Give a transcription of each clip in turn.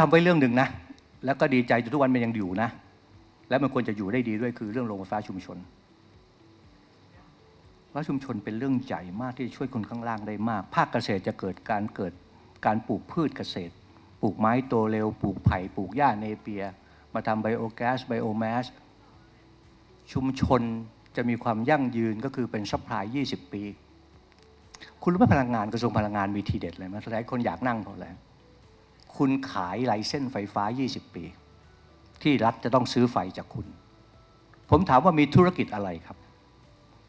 ทำไว้เรื่องหนึ่งนะ แล้วก็ดีใจจนทุกวันมันยังอยู่นะ และมันควรจะอยู่ได้ดีด้วยคือเรื่องโรงไฟฟ้าชุมชนว่าชุมชนเป็นเรื่องใหญ่มากที่ช่วยคนข้างล่างได้มาก ภาคเกษตรจะเกิดการเกิดการปลูกพืชเกษตร ปลูกไม้โตเร็ว ปลูกไผ่ ปลูกหญ้าเนเปีย มาทำไบโอแก๊ส ไบโอแมส ชุมชนจะมีความยั่งยืนก็คือเป็นซัพพลาย 20 ปี คุณรู้ไหมพลังงานกระทรวงพลังงานมีทีเด็ดเลยไหมหลายคนอยากนั่งเพราะอะไร คุณขายไลเส้นไฟฟ้า 20 ปี ที่รัฐจะต้องซื้อไฟจากคุณ ผมถามว่ามีธุรกิจอะไรครับ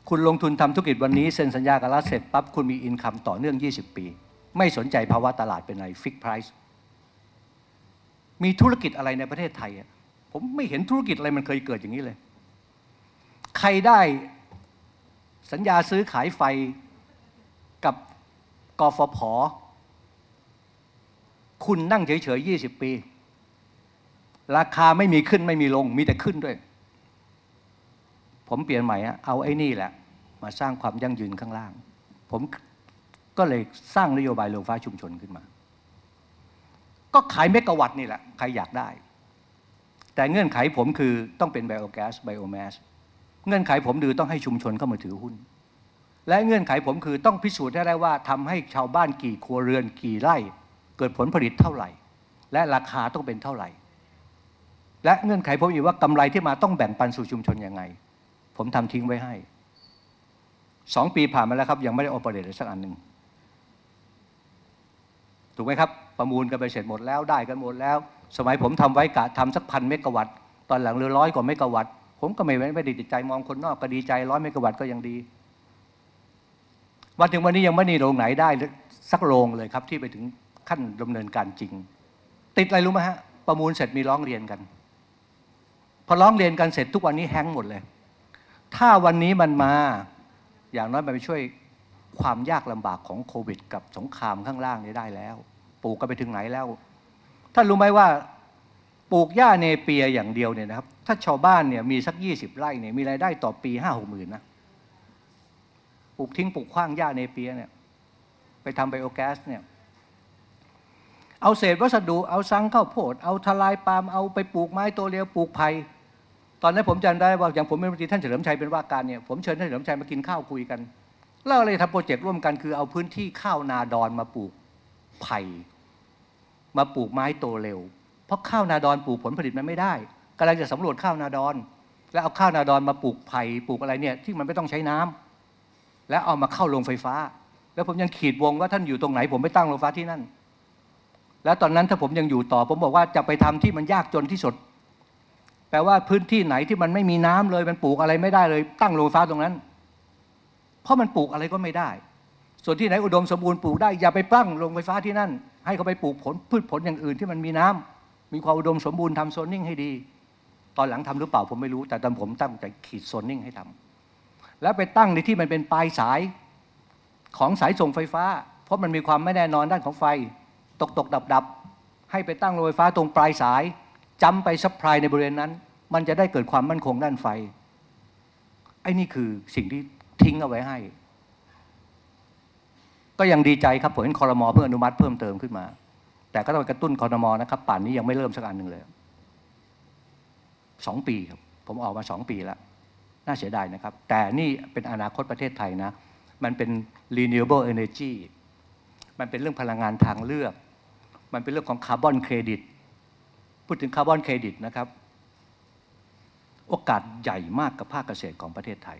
คุณลงทุนทำธุรกิจวันนี้เซ็นสัญญากับรัฐเสร็จปั๊บคุณมีอินคัมต่อเนื่อง 20 ปี ไม่สนใจภาวะตลาดเป็นไรฟิกไพรซ์มีธุรกิจอะไรในประเทศไทยอะผมไม่เห็นธุรกิจอะไรมันเคยเกิดอย่างนี้เลย ใครได้สัญญาซื้อขายไฟกับกฟผ คุณนั่งเฉยๆ20ปี ราคาไม่มีขึ้นไม่มีลง มีแต่ขึ้นด้วย ผมเปลี่ยนใหม่เอาไอ้นี่แหละ มาสร้างความยั่งยืนข้างล่าง ผมก็เลยสร้างนโยบายโรงไฟ้าชุมชนขึ้นมา ก็ขายเมกะวัตต์นี่แหละ ใครอยากได้ แต่เงื่อนไขผมคือต้องเป็นไบโอแก๊สไบโอแมสเงื่อนไขผมคือต้องให้ชุมชนเข้ามาถือหุ้น และเงื่อนไขผมคือต้องพิสูจน์ให้ได้ว่าทำให้ชาวบ้านกี่ครัวเรือนกี่ไร่ เกิดผลผลิตเท่าไหร่ และราคาต้องเป็นเท่าไหร่ และเงื่อนไขผมอีกว่ากำไรที่มาต้องแบ่งปันสู่ชุมชนยังไง ผมทำทิ้งไว้ให้สองปีผ่านมาแล้วครับ ยังไม่ได้โอเปเรตเลยสักอันหนึ่งถูกไหมครับ ประมูลกันไปเสร็จหมดแล้วได้กันหมดแล้ว สมัยผมทำไว้กะทำสักพันเมกะวัตต์ตอนหลังเหลือร้อยกว่าเมกะวัตต์ผมก็ไม่ไม่ได้ติดใจมองคนนอกก็ดีใจร้อยเมกะวัตต์ก็ยังดีวันถึงวันนี้ยังไม่มีโรงไหนได้สักโรงเลยครับที่ไปถึง ขั้นดำเนินการจริง ติดอะไรรู้ไหมฮะ ประมูลเสร็จมีร้องเรียนกัน พอร้องเรียนกันเสร็จทุกวันนี้แฮงหมดเลย ถ้าวันนี้มันมา อย่างน้อยมันไปช่วยความยากลำบากของโควิด กับสงครามข้างล่างนี้ได้แล้ว ปลูกกันไปถึงไหนแล้ว ท่านรู้ไหมว่าปลูกหญ้าเนเปียอย่างเดียวเนี่ยนะครับ ถ้าชาวบ้านเนี่ยมีสักยี่สิบไร่เนี่ยมีรายได้ต่อปีห้าหกหมื่นนะปลูกทิ้งปลูกขว้างหญ้าเนเปียเนี่ยไปทำไบโอแก๊สเนี่ย เอาเศษวัสดุเอาซังข้าวโพด เอาทลายปาล์มเอาไปปลูกไม้โตเรียวปลูกไผ่ตอนนั้นผมจำได้ว่าอย่างผมเป็นรัฐมนตรีท่านเฉลิมชัยเป็นว่าการเนี่ยผมเชิญท่านเฉลิมชัยมากินข้าวคุยกัน แล้วเราเลยทำโปรเจกต์ร่วมกันคือเอาพื้นที่ข้าวนาดอนมาปลูกไผ่มาปลูกไม้โตเร็ว เพราะข้าวนาดอนปลูกผลผลิตมันไม่ได้กำลังจะสำรวจข้าวนาดอน แล้วเอาข้าวนาดอนมาปลูกไผ่ปลูกอะไรเนี่ยที่มันไม่ต้องใช้น้ำแล้วเอามาเข้าโรงไฟฟ้า แล้วผมยังขีดวงว่าท่านอยู่ตรงไหน ผมไปตั้งโรงไฟฟ้าที่นั่น แล้วตอนนั้นถ้าผมยังอยู่ต่อ ผมบอกว่าจะไปทำที่มันยากจนที่สุด แปลว่าพื้นที่ไหนที่มันไม่มีน้ำเลยมันปลูกอะไรไม่ได้เลย ตั้งโรงไฟฟ้าตรงนั้น เพราะมันปลูกอะไรก็ไม่ได้ ส่วนที่ไหนอุดมสมบูรณ์ปลูกได้อย่าไปตั้งโรงไฟฟ้าที่นั่น ให้เขาไปปลูกผลพืชผลอย่างอื่นที่มันมีน้ำมีความอุดมสมบูรณ์ทำโซนนิ่งให้ดี ตอนหลังทำหรือเปล่าผมไม่รู้แต่ตอนผมตั้งใจขีดโซนนิ่งให้ทำแล้วไปตั้งในที่มันเป็นปลายสายของสายส่งไฟฟ้า เพราะมันมีความไม่แน่นอนด้านของไฟ ตกตกดับดับให้ไปตั้งโรงไฟฟ้าตรงปลายสายจำไปซัพพลายในบริเวณนั้น มันจะได้เกิดความมั่นคงด้านไฟไอ้นี่คือสิ่งที่ทิ้งเอาไว้ให้ ก็ยังดีใจครับผมเห็นคอรมอเพิ่งอนุมัติเพิ่มเติมขึ้นมา แต่ก็ต้องกระตุ้นคอรมอนะครับ ป่านนี้ยังไม่เริ่มสักอันหนึ่งเลยสองปีครับ ผมออกมาสองปีแล้ว น่าเสียดายนะครับ แต่นี่เป็นอนาคตประเทศไทยนะ มันเป็น renewable energy มันเป็นเรื่องพลังงานทางเลือก มันเป็นเรื่องของคาร์บอนเครดิต พูดถึงคาร์บอนเครดิตนะครับ โอกาสใหญ่มากกับภาคเกษตรของประเทศไทย